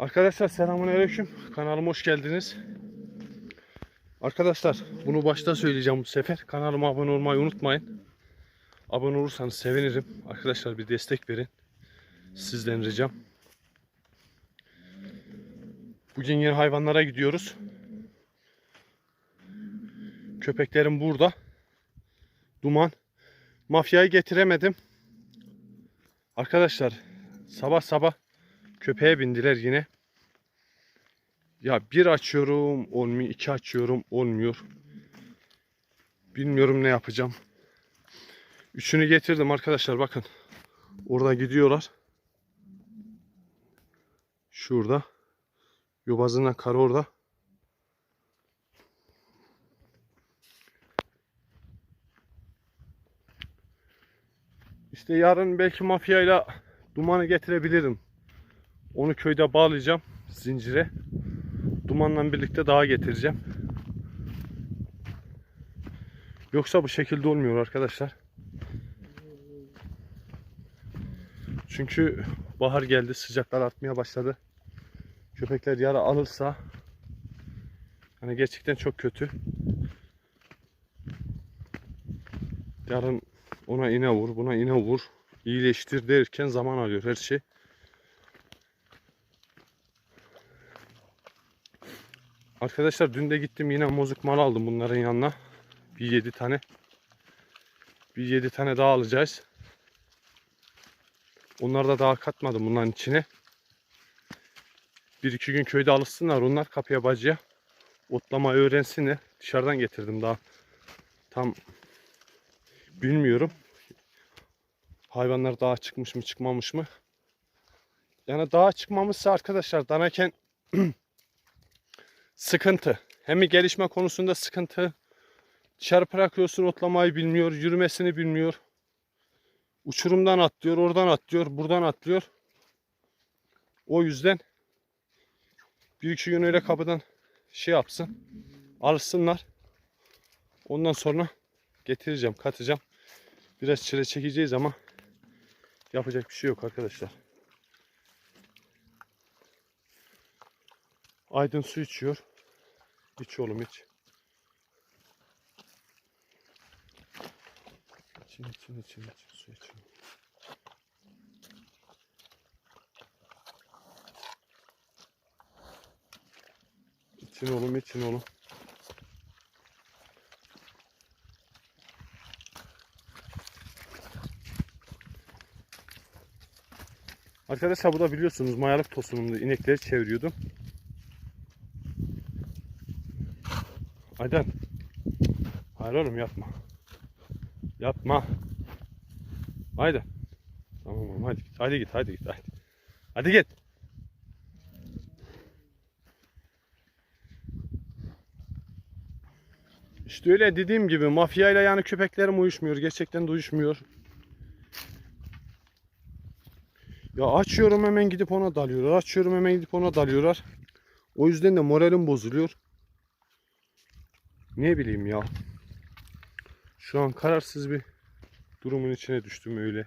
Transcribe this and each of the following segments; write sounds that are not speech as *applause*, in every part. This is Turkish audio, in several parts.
Arkadaşlar selamünaleyküm. Kanalıma hoş geldiniz. Arkadaşlar bunu başta söyleyeceğim bu sefer. Kanalıma abone olmayı unutmayın. Abone olursanız sevinirim. Arkadaşlar bir destek verin. Sizden ricam. Bugün yine hayvanlara gidiyoruz. Köpeklerim burada. Duman. Mafyayı getiremedim. Arkadaşlar sabah sabah köpeğe bindiler yine. Ya bir açıyorum olmuyor, iki açıyorum olmuyor. Bilmiyorum ne yapacağım. Üçünü getirdim arkadaşlar bakın. Orada gidiyorlar. Şurada. Yobazından karı orada. İşte yarın belki mafyayla dumanı getirebilirim. Onu köyde bağlayacağım zincire. Dumanla birlikte dağa getireceğim. Yoksa bu şekilde olmuyor arkadaşlar. Çünkü bahar geldi, sıcaklar artmaya başladı. Köpekler yara alırsa hani gerçekten çok kötü. Yarın ona iğne vur, buna iğne vur, iyileştir derken zaman alıyor her şey. Arkadaşlar dün de gittim yine mozuk mal aldım bunların yanına. Bir yedi tane. Bir yedi tane daha alacağız. Onları da daha katmadım bunların içine. Bir iki gün köyde alışsınlar onlar kapıya bacıya. Otlama öğrensinler. Dışarıdan getirdim daha. Tam bilmiyorum. Hayvanlar daha çıkmış mı çıkmamış mı? Yani daha çıkmamışsa arkadaşlar danaken *clears throat* sıkıntı. Hem gelişme konusunda sıkıntı. Dışarı bırakıyorsun otlamayı bilmiyor, yürümesini bilmiyor. Uçurumdan atlıyor, oradan atlıyor, buradan atlıyor. O yüzden bir iki gün öyle kapıdan şey yapsın. Alışsınlar. Ondan sonra getireceğim, katacağım. Biraz çile çekeceğiz ama yapacak bir şey yok arkadaşlar. Aydın su içiyor. İç oğlum iç. İçin için için için su için. İçin oğlum için oğlum. Arkadaşlar bu da biliyorsunuz mayalık tosunumda inekleri çeviriyordum. Aydan. Hayır oğlum yapma. Yapma. Haydi. Tamam oğlum hadi git. Hadi git hadi git hadi. Hadi git. İşte öyle dediğim gibi mafyayla yani köpeklerim uyuşmuyor. Gerçekten de uyuşmuyor. Ya açıyorum hemen gidip ona dalıyorlar. Açıyorum hemen gidip ona dalıyorlar. O yüzden de moralim bozuluyor. Ne bileyim ya. Şu an kararsız bir durumun içine düştüm öyle.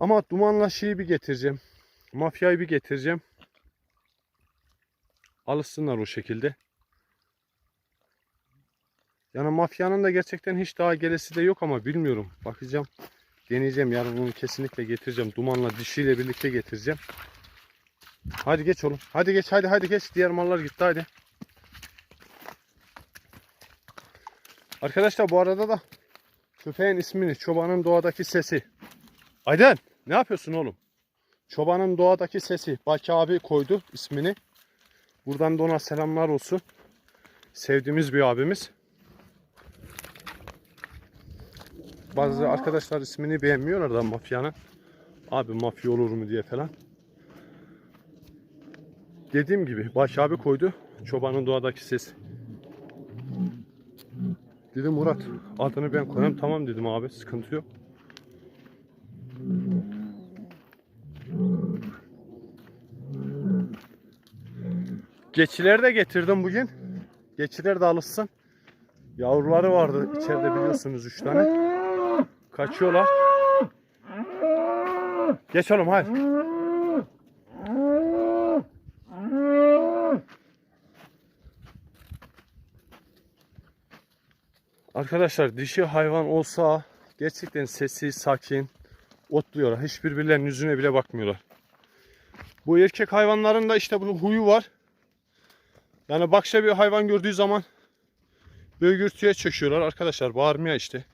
Ama dumanla şeyi bir getireceğim. Mafyayı bir getireceğim. Alışsınlar o şekilde. Yani mafyanın da gerçekten hiç daha gelesi de yok ama bilmiyorum. Bakacağım. Deneyeceğim. Yarın onu kesinlikle getireceğim. Dumanla dişiyle birlikte getireceğim. Hadi geç oğlum. Hadi geç hadi hadi geç. Diğer mallar gitti hadi. Arkadaşlar bu arada da köpeğin ismini çobanın doğadaki sesi. Aydın ne yapıyorsun oğlum? Çobanın doğadaki sesi. Baki abi koydu ismini. Buradan da ona selamlar olsun. Sevdiğimiz bir abimiz. Bazı arkadaşlar ismini beğenmiyorlar da mafyanın. Abi mafya olur mu diye falan. Dediğim gibi Baş abi koydu. Çobanın doğadaki ses. Dedim Murat adını ben koyayım. Tamam dedim abi sıkıntı yok. Geçileri de getirdim bugün. Geçiler de alışsın. Yavruları vardı içeride biliyorsunuz üç tane. Kaçıyorlar. Geç oğlum hadi. Arkadaşlar dişi hayvan olsa gerçekten sessiz, sakin, otluyorlar. Hiç birbirlerinin yüzüne bile bakmıyorlar. Bu erkek hayvanların da işte bunun huyu var. Yani bakşa bir hayvan gördüğü zaman böyle gürtüye çöküyorlar arkadaşlar. Bağırmaya işte.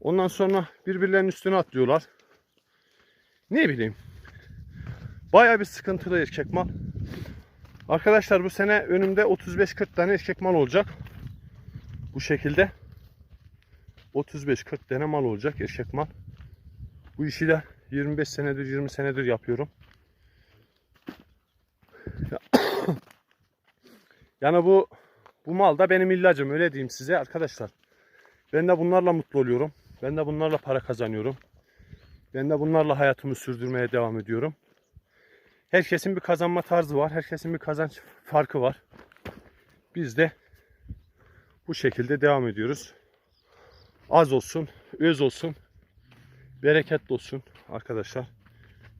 Ondan sonra birbirlerinin üstüne atlıyorlar. Ne bileyim. Baya bir sıkıntılı erkek mal. Arkadaşlar bu sene önümde 35-40 tane erkek mal olacak. Bu şekilde. 35-40 tane mal olacak erkek mal. Bu işi de 25 senedir 20 senedir yapıyorum. *coughs* Yani bu bu mal da benim illacım öyle diyeyim size arkadaşlar. Ben de bunlarla mutlu oluyorum. Ben de bunlarla para kazanıyorum. Ben de bunlarla hayatımı sürdürmeye devam ediyorum. Herkesin bir kazanma tarzı var. Herkesin bir kazanç farkı var. Biz de bu şekilde devam ediyoruz. Az olsun, öz olsun, bereketli olsun arkadaşlar.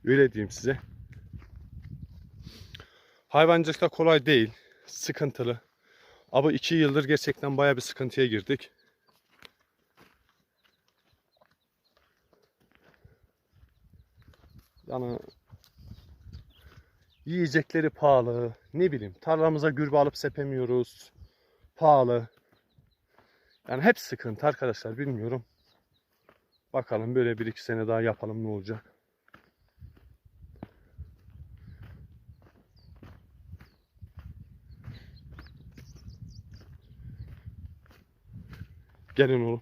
Öyle diyeyim size. Hayvancılık da kolay değil. Sıkıntılı. Ama iki yıldır gerçekten baya bir sıkıntıya girdik. Yani yiyecekleri pahalı. Ne bileyim tarlamıza gürbe alıp sepemiyoruz. Pahalı. Yani hep sıkıntı arkadaşlar bilmiyorum. Bakalım böyle bir iki sene daha yapalım ne olacak. Gelin oğlum.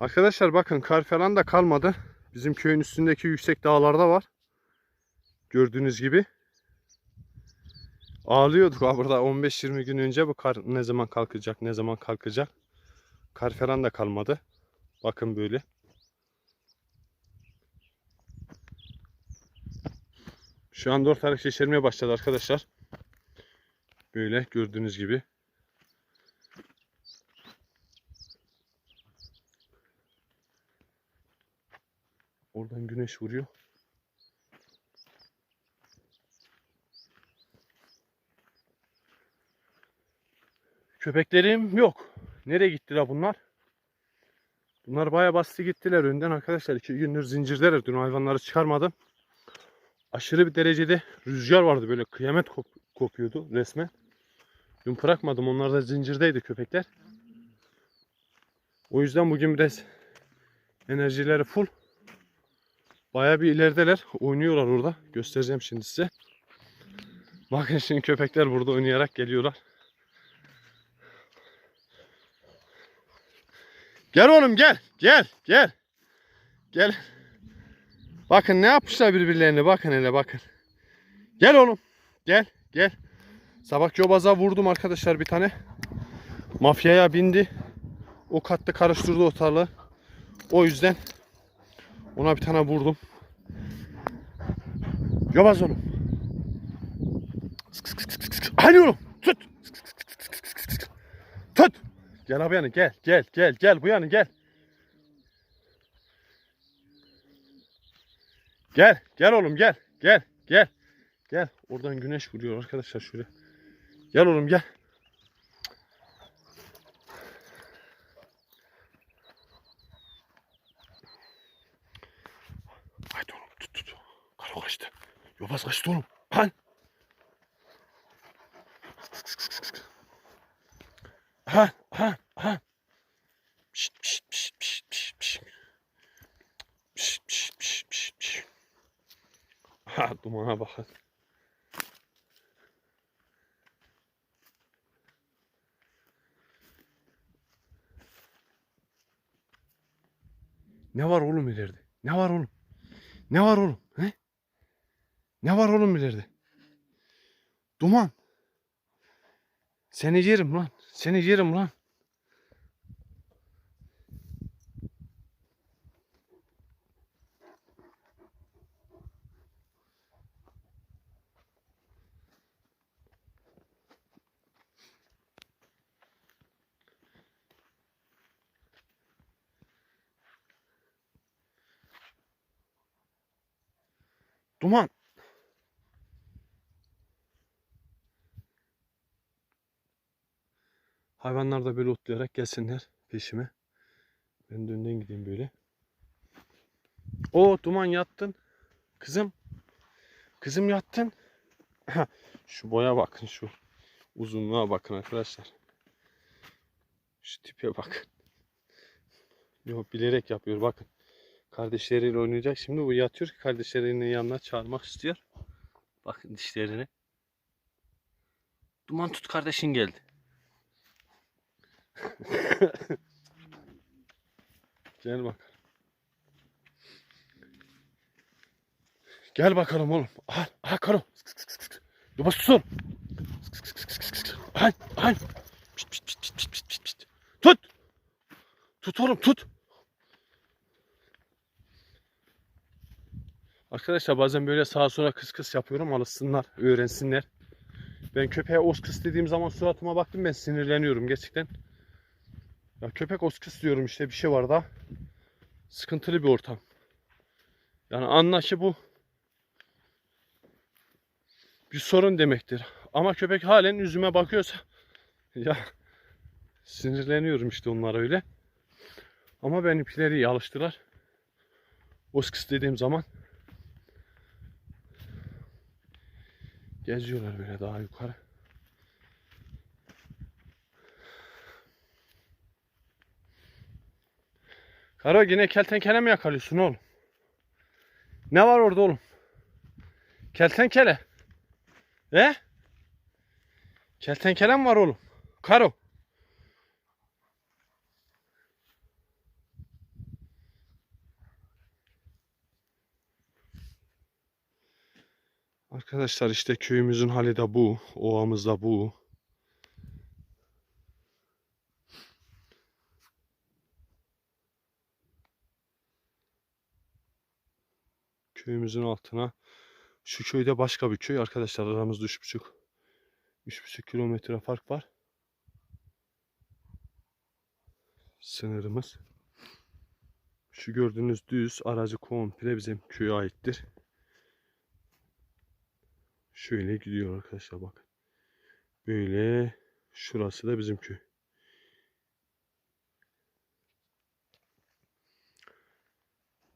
Arkadaşlar bakın kar falan da kalmadı. Bizim köyün üstündeki yüksek dağlarda var. Gördüğünüz gibi. Ağlıyorduk burada 15-20 gün önce bu kar ne zaman kalkacak, ne zaman kalkacak. Kar falan da kalmadı. Bakın böyle. Şu anda ortalık şişirmeye başladı arkadaşlar. Böyle gördüğünüz gibi. Oradan güneş vuruyor. Köpeklerim yok. Nereye gittiler bunlar? Bunlar baya bastı gittiler önden arkadaşlar. iki gündür zincirdeler. Dün hayvanları çıkarmadım. Aşırı bir derecede rüzgar vardı. Böyle kıyamet kop kopuyordu resmen. Dün bırakmadım. Onlar da zincirdeydi köpekler. O yüzden bugün biraz enerjileri full. Baya bir ilerideler. Oynuyorlar orada. Göstereceğim şimdi size. Bakın şimdi köpekler burada oynayarak geliyorlar. Gel oğlum gel. Gel. Gel. Gel. Bakın ne yapmışlar birbirlerine. Bakın hele bakın. Gel oğlum. Gel. Gel. Sabah çobaza vurdum arkadaşlar bir tane. Mafyaya bindi. O kattı karıştırdı ortalığı. O yüzden ona bir tane vurdum. Yobaz oğlum. Hadi oğlum. Tut. Tut. Gel abi yana gel. Gel gel gel bu yana gel. Gel. Gel oğlum gel. Gel. Gel. Gel. Oradan güneş vuruyor arkadaşlar şöyle. Gel oğlum gel. Haydi oğlum tut tut. Karo kaçtı. Yobaz kaçtı oğlum. Lan. Ha ha ha. Pişt pişt pişt pişt pişt pişt. Pişt pişt pişt pişt pişt. Ha dumana bakın. Ne var oğlum ileride? Ne var oğlum? Ne var oğlum? He? Ne var oğlum ileride? Duman. Seni yerim lan. Seni yerim lan. Duman. Hayvanlar da böyle otlayarak gelsinler peşime. Ben de gideyim böyle. O duman yattın. Kızım. Kızım yattın. şu boya bakın şu. Uzunluğa bakın arkadaşlar. Şu tipe bakın. Yok bilerek yapıyor bakın. Kardeşleriyle oynayacak. Şimdi bu yatıyor ki kardeşlerinin yanına çağırmak istiyor. Bakın dişlerini. Duman tut kardeşin geldi. *laughs* Gel bakalım. Gel bakalım oğlum. Al, al karo. Dur sus. Ay, ay. Pişt, pişt, pişt, pişt, pişt, pişt, pişt. Tut. Tut oğlum tut. Arkadaşlar bazen böyle sağa sola kıs kıs yapıyorum alışsınlar, öğrensinler. Ben köpeğe os kıs dediğim zaman suratıma baktım ben sinirleniyorum gerçekten. Ya köpek os kıs diyorum işte bir şey var da. Sıkıntılı bir ortam. Yani anla ki bu bir sorun demektir. Ama köpek halen yüzüme bakıyorsa *laughs* ya sinirleniyorum işte onlara öyle. Ama benimkileri iyi alıştılar. Oskis dediğim zaman geziyorlar böyle daha yukarı. Karo yine keltenkele mi yakalıyorsun oğlum? Ne var orada oğlum? Keltenkele. He? Keltenkele mi var oğlum? Karo. Arkadaşlar işte köyümüzün hali de bu. Ovamız da bu. Köyümüzün altına. Şu köyde başka bir köy. Arkadaşlar aramızda 3,5 3,5 kilometre fark var. Sınırımız. Şu gördüğünüz düz aracı komple bizim köye aittir. Şöyle gidiyor arkadaşlar bakın. Böyle şurası da bizim köy.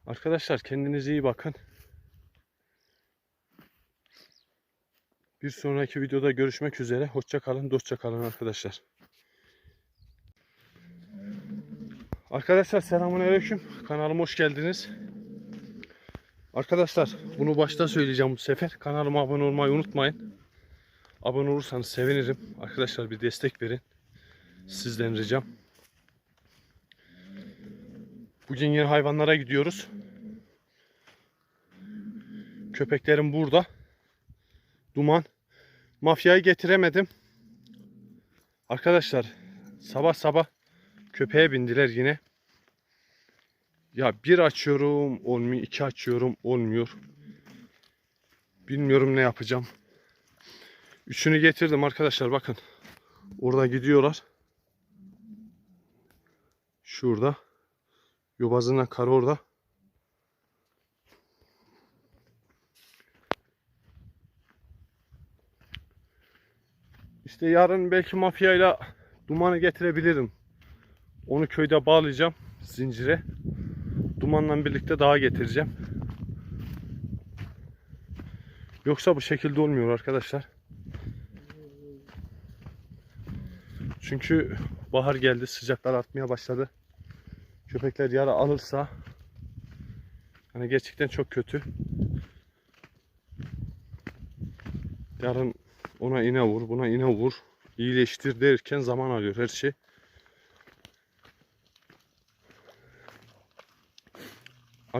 Arkadaşlar kendinize iyi bakın. Bir sonraki videoda görüşmek üzere. Hoşça kalın, dostça kalın arkadaşlar. Arkadaşlar selamünaleyküm. Kanalıma hoş geldiniz. Arkadaşlar bunu başta söyleyeceğim bu sefer. Kanalıma abone olmayı unutmayın. Abone olursanız sevinirim. Arkadaşlar bir destek verin. Sizden ricam. Bugün yine hayvanlara gidiyoruz. Köpeklerim burada. Duman. Mafyayı getiremedim. Arkadaşlar sabah sabah köpeğe bindiler yine. Ya bir açıyorum olmuyor, iki açıyorum olmuyor. Bilmiyorum ne yapacağım. Üçünü getirdim arkadaşlar bakın. Orada gidiyorlar. Şurada. Yobazına kar orada. İşte yarın belki mafyayla dumanı getirebilirim. Onu köyde bağlayacağım zincire. Dumanla birlikte dağa getireceğim. Yoksa bu şekilde olmuyor arkadaşlar. Çünkü bahar geldi, sıcaklar artmaya başladı. Köpekler yara alırsa hani gerçekten çok kötü. Yarın ona iğne vur, buna iğne vur, iyileştir derken zaman alıyor her şey.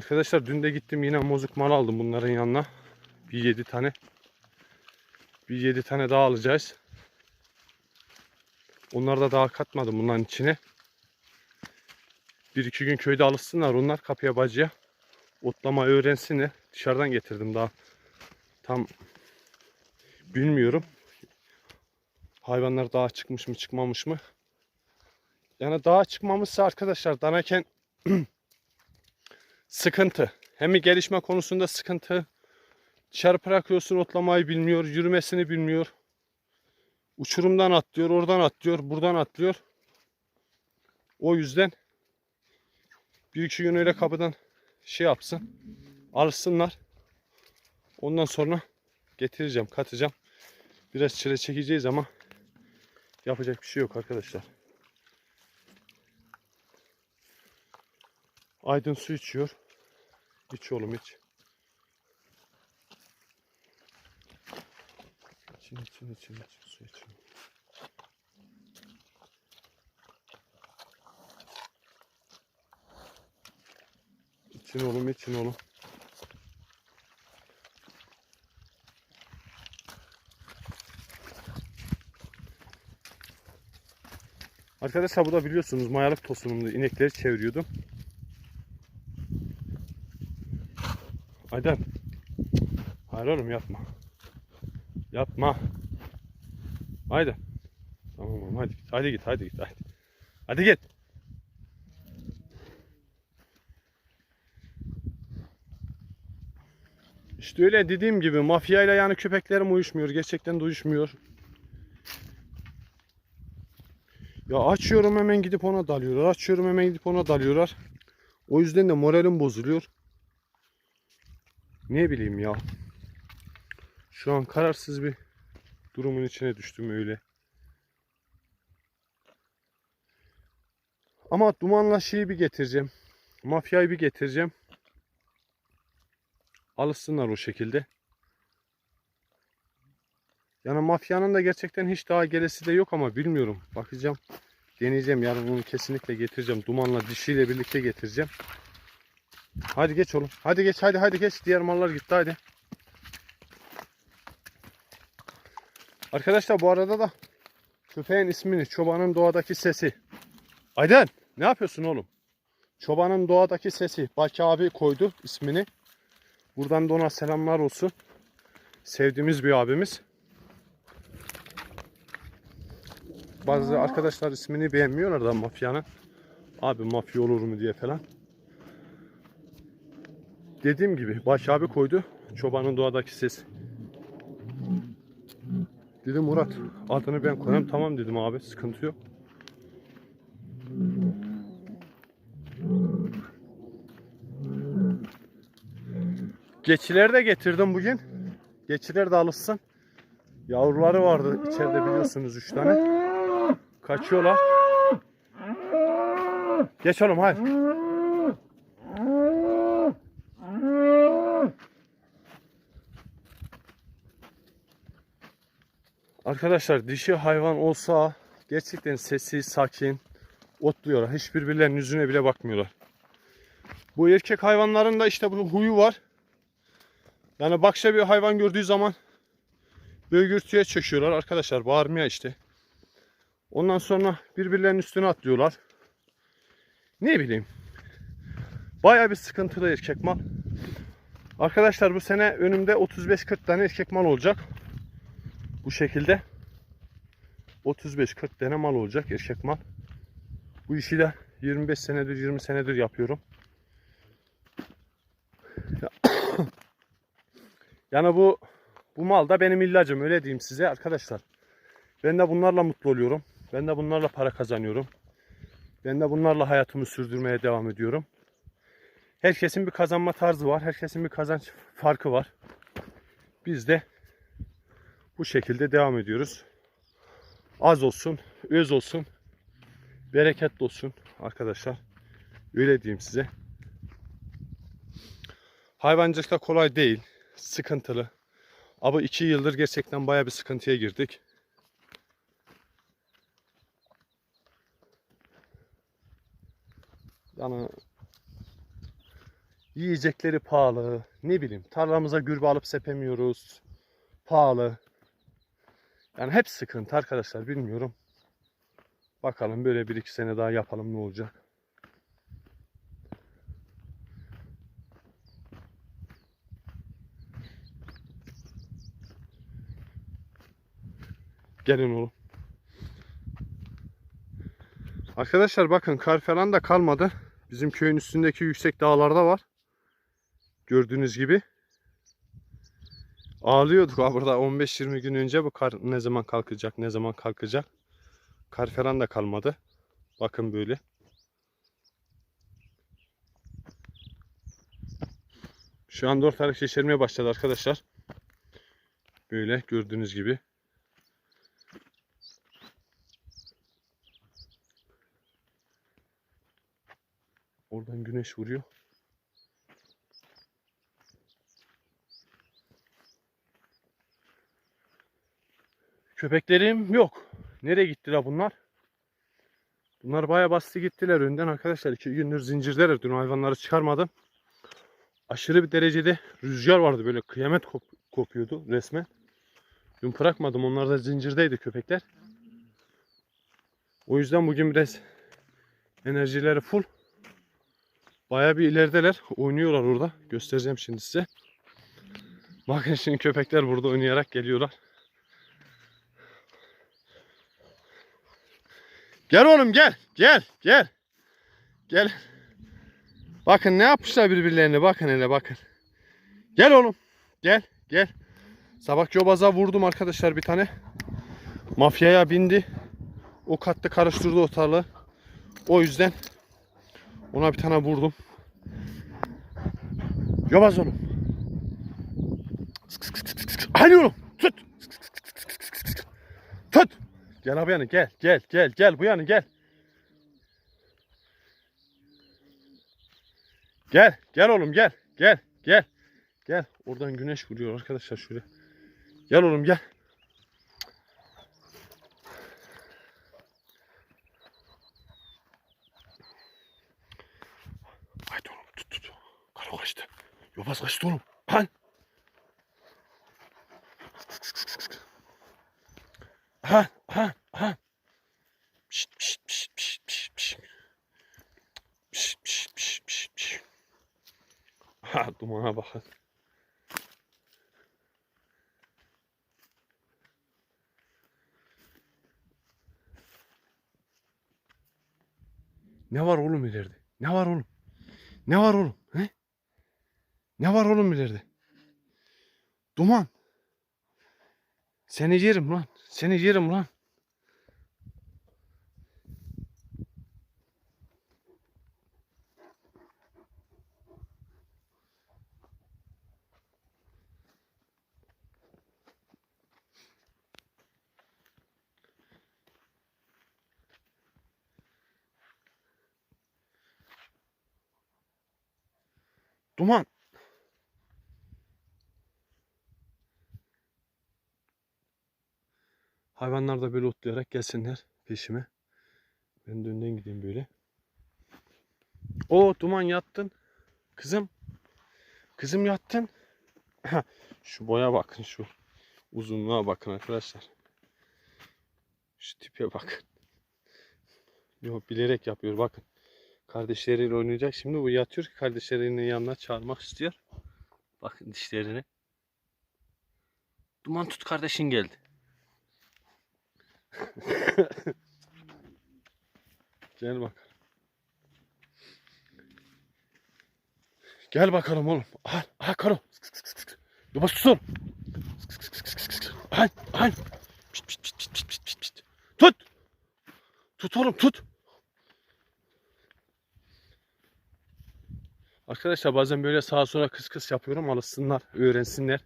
Arkadaşlar dün de gittim yine mozuk mal aldım bunların yanına. Bir yedi tane. Bir yedi tane daha alacağız. Onları da daha katmadım bunların içine. Bir iki gün köyde alışsınlar onlar kapıya bacıya. Otlama öğrensinler. Dışarıdan getirdim daha. Tam bilmiyorum. Hayvanlar daha çıkmış mı çıkmamış mı? Yani daha çıkmamışsa arkadaşlar danaken *clears throat* sıkıntı. Hem gelişme konusunda sıkıntı. Dışarı bırakıyorsun otlamayı bilmiyor, yürümesini bilmiyor. Uçurumdan atlıyor, oradan atlıyor, buradan atlıyor. O yüzden bir iki gün öyle kapıdan şey yapsın. Alışsınlar. Ondan sonra getireceğim, katacağım. Biraz çile çekeceğiz ama yapacak bir şey yok arkadaşlar. Aydın su içiyor. İç oğlum iç. İçin için için için su için. İçin oğlum için oğlum. Arkadaşlar bu da biliyorsunuz mayalık tosunumda inekleri çeviriyordum. Aydan. Hayır oğlum yapma. Yapma. Haydi. Tamam oğlum hadi git. Hadi git hadi git hadi. Hadi git. İşte öyle dediğim gibi mafyayla yani köpeklerim uyuşmuyor. Gerçekten de uyuşmuyor. Ya açıyorum hemen gidip ona dalıyorlar. Açıyorum hemen gidip ona dalıyorlar. O yüzden de moralim bozuluyor. Ne bileyim ya. Şu an kararsız bir durumun içine düştüm öyle. Ama dumanla şeyi bir getireceğim. Mafyayı bir getireceğim. Alışsınlar o şekilde. Yani mafyanın da gerçekten hiç daha gelesi de yok ama bilmiyorum. Bakacağım. Deneyeceğim. Yarın bunu kesinlikle getireceğim. Dumanla dişiyle birlikte getireceğim. Hadi geç oğlum. Hadi geç hadi hadi geç. Diğer mallar gitti hadi. Arkadaşlar bu arada da köpeğin ismini, çobanın doğadaki sesi. Aydın ne yapıyorsun oğlum? Çobanın doğadaki sesi. Baki abi koydu ismini. Buradan da ona selamlar olsun. Sevdiğimiz bir abimiz. Bazı arkadaşlar ismini beğenmiyorlar da mafyanın. Abi mafya olur mu diye falan. Dediğim gibi Baki abi koydu. Çobanın doğadaki ses. Dedim Murat adını ben koyayım tamam dedim abi sıkıntı yok. Geçileri de getirdim bugün. Geçiler de alışsın. Yavruları vardı içeride biliyorsunuz üç tane. Kaçıyorlar. Geç oğlum hayır. Arkadaşlar dişi hayvan olsa gerçekten sessiz, sakin, otluyorlar. Hiç birbirlerinin yüzüne bile bakmıyorlar. Bu erkek hayvanların da işte bu huyu var. Yani bakşa bir hayvan gördüğü zaman böyle gürtüye çöküyorlar arkadaşlar. Bağırmaya işte. Ondan sonra birbirlerinin üstüne atlıyorlar. Ne bileyim. Baya bir sıkıntılı erkek mal. Arkadaşlar bu sene önümde 35-40 tane erkek mal olacak. Bu şekilde 35-40 tane mal olacak erkek mal. Bu işi de 25 senedir 20 senedir yapıyorum. *coughs* Yani bu bu mal da benim illacım öyle diyeyim size arkadaşlar. Ben de bunlarla mutlu oluyorum. Ben de bunlarla para kazanıyorum. Ben de bunlarla hayatımı sürdürmeye devam ediyorum. Herkesin bir kazanma tarzı var. Herkesin bir kazanç farkı var. Biz de bu şekilde devam ediyoruz. Az olsun, öz olsun, bereketli olsun arkadaşlar. Öyle diyeyim size. Hayvancılık da kolay değil. Sıkıntılı. Ama iki yıldır gerçekten baya bir sıkıntıya girdik. Yani yiyecekleri pahalı. Ne bileyim tarlamıza gürbe alıp sepemiyoruz. Pahalı. Yani hep sıkıntı arkadaşlar bilmiyorum. Bakalım böyle bir iki sene daha yapalım ne olacak. Gelin oğlum. Arkadaşlar bakın kar falan da kalmadı. Bizim köyün üstündeki yüksek dağlarda var. Gördüğünüz gibi. Ağlıyorduk burada 15-20 gün önce bu kar ne zaman kalkacak, ne zaman kalkacak. Kar falan da kalmadı. Bakın böyle. Şu anda ortalık yeşermeye başladı arkadaşlar. Böyle gördüğünüz gibi. Oradan güneş vuruyor. Köpeklerim yok. Nereye gittiler bunlar? Bunlar baya bastı gittiler önden arkadaşlar. iki gündür zincirdeler. Dün hayvanları çıkarmadım. Aşırı bir derecede rüzgar vardı. Böyle kıyamet kop- kopuyordu resmen. Dün bırakmadım. Onlar da zincirdeydi köpekler. O yüzden bugün biraz enerjileri full. Baya bir ilerideler. Oynuyorlar orada. Göstereceğim şimdi size. Bakın şimdi köpekler burada oynayarak geliyorlar. Gel oğlum gel. Gel. Gel. Gel. Bakın ne yapmışlar birbirlerine. Bakın hele bakın. Gel oğlum. Gel. Gel. Sabah yobaza vurdum arkadaşlar bir tane. Mafyaya bindi. O kattı karıştırdı ortalığı. O yüzden ona bir tane vurdum. Yobaz oğlum. Hadi oğlum. Tut. Tut. Gel abi yana gel gel gel gel bu yana gel. Gel gel oğlum gel gel gel. Gel oradan güneş vuruyor arkadaşlar şöyle. Gel oğlum gel. Haydi oğlum tut tut. Karo kaçtı. Yobaz kaçtı oğlum. Lan. Ha ha ha. Pişt pişt pişt pişt pişt pişt. Pişt pişt pişt pişt pişt. Ha dumana bakın. Ne var oğlum ileride? Ne var oğlum? Ne var oğlum? He? Ne var oğlum ileride? Duman. Seni yerim lan. Seni yerim lan. Duman. Hayvanlar da böyle otlayarak gelsinler peşime. Ben de önden gideyim böyle. O duman yattın. Kızım. Kızım yattın. şu boya bakın şu. Uzunluğa bakın arkadaşlar. Şu tipe bakın. Yok bilerek yapıyor bakın. Kardeşleriyle oynayacak. Şimdi bu yatıyor ki kardeşlerinin yanına çağırmak istiyor. Bakın dişlerini. Duman tut kardeşin geldi. *laughs* Gel bakalım. Gel bakalım oğlum. Al, al karo. Yavaş tutun. Al, al. Tut. Tut oğlum tut. Arkadaşlar bazen böyle sağa sola kıs kıs yapıyorum alışsınlar, öğrensinler.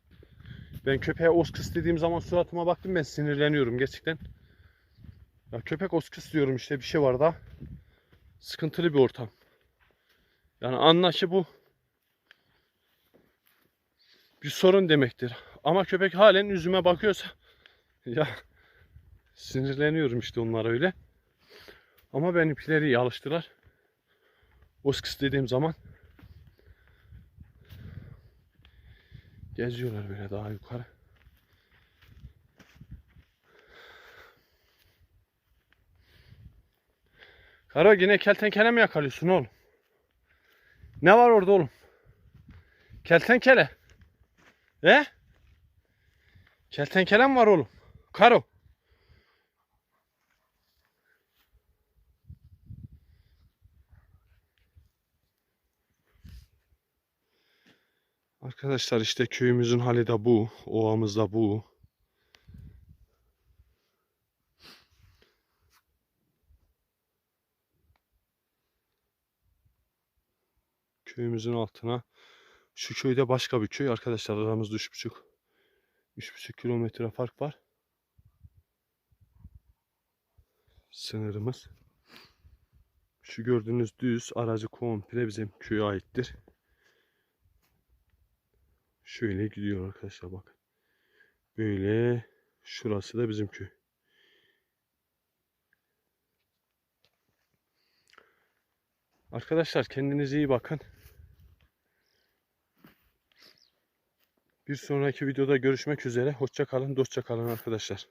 Ben köpeğe os kıs dediğim zaman suratıma baktım ben sinirleniyorum gerçekten. Ya köpek os kıs diyorum işte bir şey var da. Sıkıntılı bir ortam. Yani anlaşı bu. Bir sorun demektir. Ama köpek halen yüzüme bakıyorsa *laughs* ya sinirleniyorum işte onlara öyle. Ama benimkileri iyi alıştılar. Os kıs dediğim zaman Geziyorlar böyle daha yukarı. Karo yine keltenkele mi yakalıyorsun oğlum? Ne var orada oğlum? Keltenkele. He? Keltenkele mi var oğlum? Karo. Arkadaşlar işte köyümüzün hali de bu. Ovamız da bu. Köyümüzün altına. Şu köyde başka bir köy. Arkadaşlar aramızda 3,5 3,5 kilometre fark var. Sınırımız. Şu gördüğünüz düz aracı komple bizim köye aittir. Şöyle gidiyor arkadaşlar bak. Böyle şurası da bizim köy. Arkadaşlar kendinize iyi bakın. Bir sonraki videoda görüşmek üzere. Hoşça kalın, dostça kalın arkadaşlar.